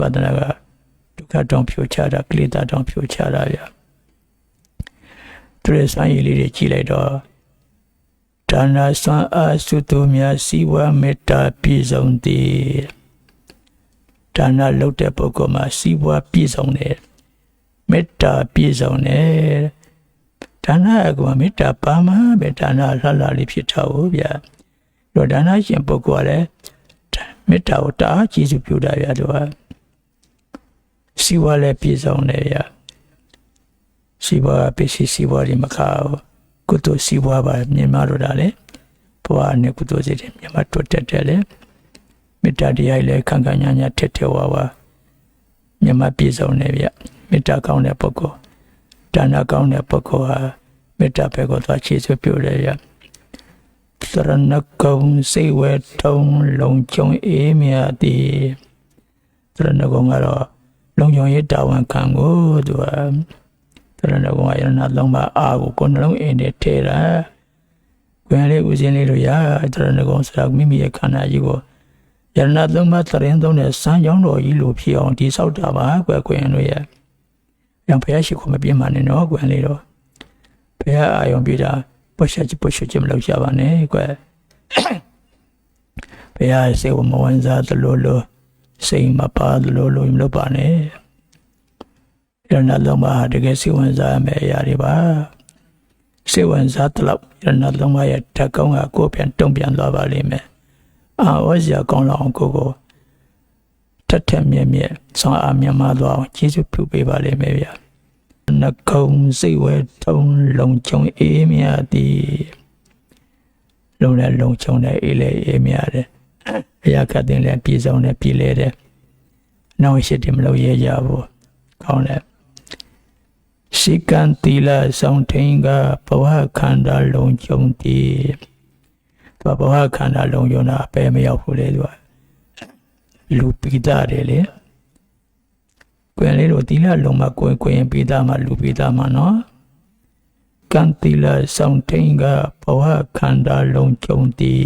ပဿနာကဒုက္ခတောင်ဖြိုချတာကိလေသာတောင်ဖြိုချတာဗျသူရဲ့စွမ်းရည်လေးတွေကြည့်လိုက်တော့ဒါနာစွမ်းအားစုသူများစီဝါမေတ္တာပြည့်စုံသည်ဒါနာလုပ်တဲ့ပုဂ္ဂိုလ်မှာစီဝါပြည့်စုံတယ်မေတ္တာပြည့်စုံတယ်ဒါနာကမေတ္တာပါမှာပဲဒါနာလှလှလေးဖြစ်တာဟုတ်ဗျာတော့ဒါနာရှင်ပုဂ္ဂိုလ်ကလည်းမေတ္တာကိုတအားကျေစုပြုတာဗျာသူက စီဝါလည်းပြည့်စုံတယ်ဗျာစီဝါပစ္စည်းစီဝါဒီမခါဘူးကုသိုလ်စီဝါပါမြန်မာတို့တာလေဘဝနဲ့ကုသိုလ်စိတ်တွေမြန်မာတွတ်တက်တယ်လေမေတ္တာတရားလည်းခံခံညာညာထက်ထဲဝါဝါမြန်မာပြည့်စုံတယ်ဗျမေတ္တာကောင်းတဲ့ပုဂ္ဂိုလ်ဒါနကောင်းတဲ့ပုဂ္ဂိုလ်ဟာမေတ္တာဘက်ကိုသွားခြေစွပ်ပြုတယ်ဗျသရဏကုံစိတ်ဝဲထုံးလုံချုံအေးမြတ်တည်သရဏကုံကတော့ လုံချုံရေးတာဝန်ခံကိုသူကသရဏကုံကရဏလုံးပါအာကိုကိုနှလုံးအင်းနဲ့ထဲတာကွယ်လေးဦးစင်းလေးတို့ရသရဏကုံဆိုတာမိမိရဲ့ခန္ဓာကြီးကိုယရဏသုံးပါးသရင်သုံးတဲ့စံကြောင်းတော်ကြီးလိုဖြစ်အောင်ဒီဆောက်တာပါကွယ်ကွယ်တို့ရဲ့။ရောင်ဖះရှိခိုးမပြင်းပါနဲ့နော်ကွယ်လေးတော့ဖះအာယုံပြတာပုတ်ချက်ပုတ်ချက်မလုပ်ကြပါနဲ့ကွယ်။ဖះစေဝမဝန်စားသလိုလို စိတ်မပါသလိုလိုမလုပ်ပါနဲ့။ရဏလုံးပါတကယ်စေဝန်စားမယ်အရာတွေပါ။စေဝန်စားတလောက်ရဏလုံးပါရဲ့ဓာတ်ကောင်းကကိုယ်ပြန်တုံ့ပြန်သွားပါလိမ့်မယ်။အာဝဇ္ဇကောင်းလောက်ကိုကိုထက်ထက်မြက်မြက်ဆောင်းအားမြတ်မသွားအောင်ကျေးဇူးပြုပေးပါလိမ့်မယ်ဗျာနှကုံစိတ်ဝဲထုံလုံချုံအေးမြတ်သည်လုံနဲ့လုံချုံတဲ့အေးလေအေးမြတ်တယ် အရာကတင်လည်းပြည်စုံတယ်ပြည်လဲတယ်နောက်ရှိတယ်မလို့ရဲကြဘူးကောင်းတယ်ရှိကံတီလာဆောင်ထင်းကဘဝခန္ဓာလုံချုံတည်သူဘဝခန္ဓာလုံယုံတာပဲမရောက်ဘူးလေသူကလူပိတာတယ်လေကွယ်လေးတို့တီလာလုံးမကွယ်ကွယ်ပိတာမှာလူပိတာမှာနော်ကံတီလာဆောင်ထိန်ကဘဝခန္ဓာလုံးကြုံတည်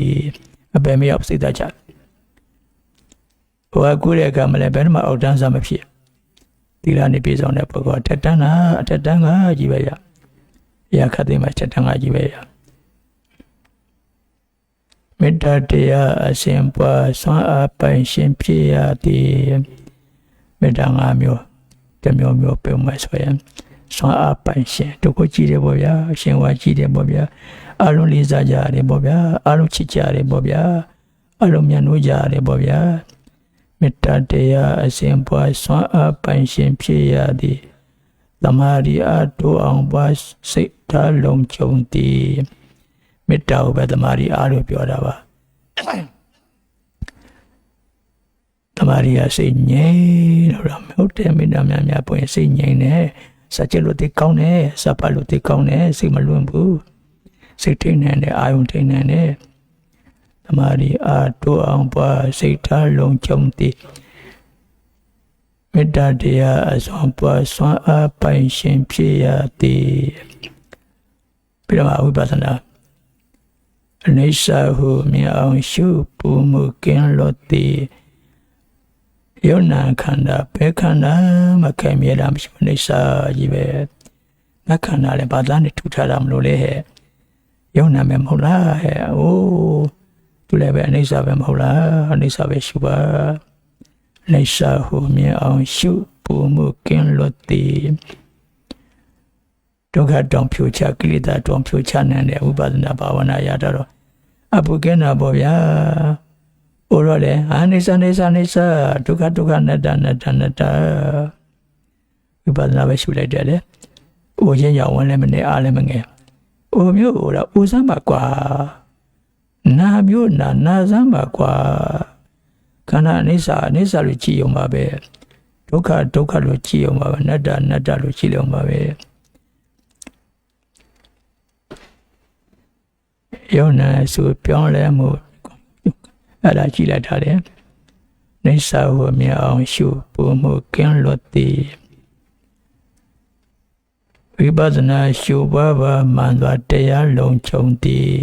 အပေမရောက်စိတ်တချဘဝ ကူတဲ့ကမလည်းဘယ်မှအောက်တန်းစားမဖြစ်တီလာနေပြေဆောင်တဲ့ပုဂ္ဂိုလ်ထက်တန်းတာအထက်တန်းကကြီးပဲရရခတ်သိမှာထက်တန်းကကြီးပဲရမေတ္တာတရားအစဉ်ပွားဆွမ်းအားပိုင်ရှင်ဖြစ်ရသည်မေတ္တာ၅မျိုးတစ်မျိုးမျိုးပြုံးမယ်ဆိုရင်ဆွမ်းအားပိုင်ရှင်တို့ကိုကြည့်တယ်ပေါ့ဗျာအရှင်ဝါကြည့်တယ်ပေါ့ဗျာအလုံးလေးစားကြတယ်ပေါ့ဗျာအလုံးချစ်ကြတယ်ပေါ့ဗျာအလုံးမြတ်နိုးကြတယ်ပေါ့ဗျာ မေတ္တာတရားအစဉ်ပွားဆွမ်းအားပိုင်ရှင်ဖြစ်ရသည်သမာဓိအားတို့အောင်ပါစိတ်ထားလုံးချုံသည်မေတ္တာကိုပဲတမာရီအားလို့ပြောတာပါတမာရီကစိတ်ငြိမ်လို့တော့ဟုတ်တယ်မေတ္တာများများပွင့်စိတ်ငြိမ်တယ်စัจจလို့တိကောင်းတယ်စပ်ပတ်လို့တိကောင်းတယ်စိတ်မလွင့်ဘူးစိတ်ထိန်နေတယ်အာယုန်ထိန်နေတယ် တမာရီအားတို့အောင်ပါစိတ်ထားလုံးချုံတည်မေတ္တာတရားအစွမ်းပွားစွမ်းအားပိုင်ရှင်ဖြစ်ရသည်ပြမဝိပဿနာအနိစ္စဟုမြင်အောင်ရှုပူမှုကင်းလွတ်သည်ယုံနာခန္ဓာဘယ်ခန္ဓာမခဲမြဲတာမရှိဘူးအနိစ္စကြီးပဲငါခန္ဓာလည်းဘာသာနဲ့ထူထားတာမလို့လေဟဲ့ယုံနာမယ်မဟုတ်လားဟဲ့အိုး သူလည်းပဲအနိစ္စပဲမဟုတ်လားအနိစ္စပဲရှုပါအနိစ္စဟုမြင်အောင်ရှုပူမှုကင်းလွတ်သည်ဒုက္ခတောင်ဖြိုချကိလေသာတောင်ဖြိုချနိုင်တဲ့ဥပဒနာဘာဝနာရတော့အပုကဲနာပေါ့ဗျာ။ဟိုတော့လေအာနိစ္စနိစ္စနိစ္စဒုက္ခဒုက္ခနတ္တနတ္တနတ္တဥပဒနာပဲရှုလိုက်တယ်လေ။အိုချင်းရောက်ဝင်လည်းမနေအားလည်းမငယ်။အိုမျိုးဟိုတော့အိုစမ်းပါကွာ။ နာမျိုးနာနာစမ်းပါကွာ။ခန္ဓာအနိစ္စအနိစ္စလို့ကြည့်အောင်ပါပဲ။ဒုက္ခဒုက္ခလို့ကြည့်အောင်ပါပဲ။နတ္တနတ္တလို့ကြည့်အောင်ပါပဲ။ယုံနာဆိုပြောင်းလဲမှုအဲ့ဒါကြည့်လိုက်တာလေနေစာဟုမြအောင်ရှုပုံမှုကင်းလွတ်သည်ဝိပဿနာရှုပါပါမှန်စွာတရားလုံးချုံသည်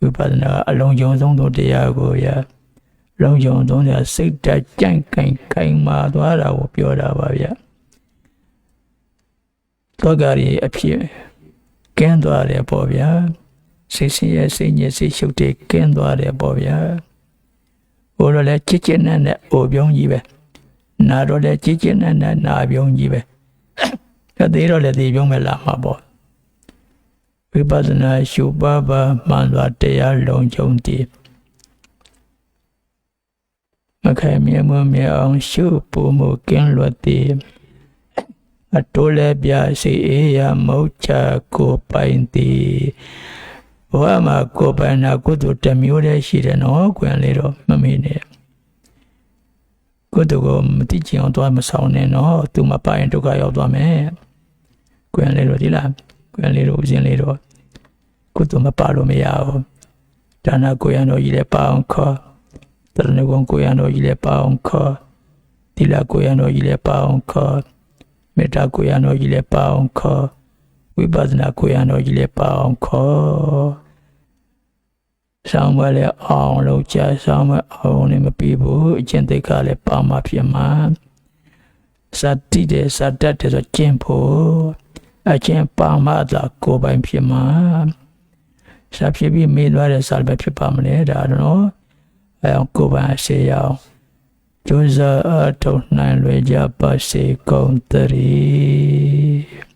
ဝိပဿနာအလုံးစုံဆုံးသောတရားကိုရလုံးကြုံသုံးတဲ့စိတ်ဓာတ်ကြံ့ကင်ခိုင်မာသွားတာကိုပြောတာပါဗျတောကရီအဖြစ်ကင်းသွားတယ်ပေါ့ဗျာစိတ်ဆင်းရဲစိတ်ညစ်စိတ်ရှုပ်တွေကင်းသွားတယ်ပေါ့ဗျာဟိုလိုလဲချစ်ချစ်နဲ့နဲ့အိုပြုံးကြီးပဲနာတော့လဲချစ်ချစ်နဲ့နဲ့နာပြုံးကြီးပဲအသေးတော့လဲသေးပြုံးမဲ့လာမှာပေါ့ဝိ ပဿနာရှုပါပါမှန်စွာတရားလုံးကြုံတည်မခိုင်မြဲမမြဲအောင်ရှုပုံမကင်းလွတ်တည်အတိုးလည်းပြစီအေးရမုတ်ချကိုပိုင်တည်ဘဝမှာကိုပိုင်နာကုသိုလ်တစ်မျိုးတည်းရှိတယ်နော်ကွင်လေးတော့မမေ့နဲ့ကုသိုလ်ကိုမတိကျအောင်သွားမဆောင်နဲ့နော်သူမပိုင်ဒုက္ခရောက်သွားမယ်ကွင်လေးတော့ဒီလားကွင်လေးတော့ဦးဇင်းလေးတော့ ကုသိုလ်မပါလို့မရဘူးဒါနကိုရံတော်ကြီးလည်းပါအောင်ခေါ်တရဏဂုံကိုရံတော်ကြီးလည်းပါအောင်ခေါ်တိလကိုရံတော်ကြီးလည်းပါအောင်ခေါ်မေတ္တာကိုရံတော်ကြီးလည်းပါအောင်ခေါ်ဝိပဿနာကိုရံတော်ကြီးလည်းပါအောင်ခေါ်ဆောင်းမလဲအောင်လို့ကြာဆောင်းမအောင်လည်းမပြီးဘူးအကျင့်သိက္ခာလည်းပါမှဖြစ်မှာစတိတဲ့စတတ်တဲ့ဆိုကျင့်ဖို့အကျင့်ပါမှသာကိုယ်ပိုင်ဖြစ်မှာ စာဖြစ်ပြီးမေးသွားတဲ့စာပဲဖြစ်ပါမလဲဒါတော့အဲအောင်ကိုယ်ပိုင်အစေရအောင်ကျိုးစားအထောက်နိုင်လွယ်ကြပါစေကုန်တည်း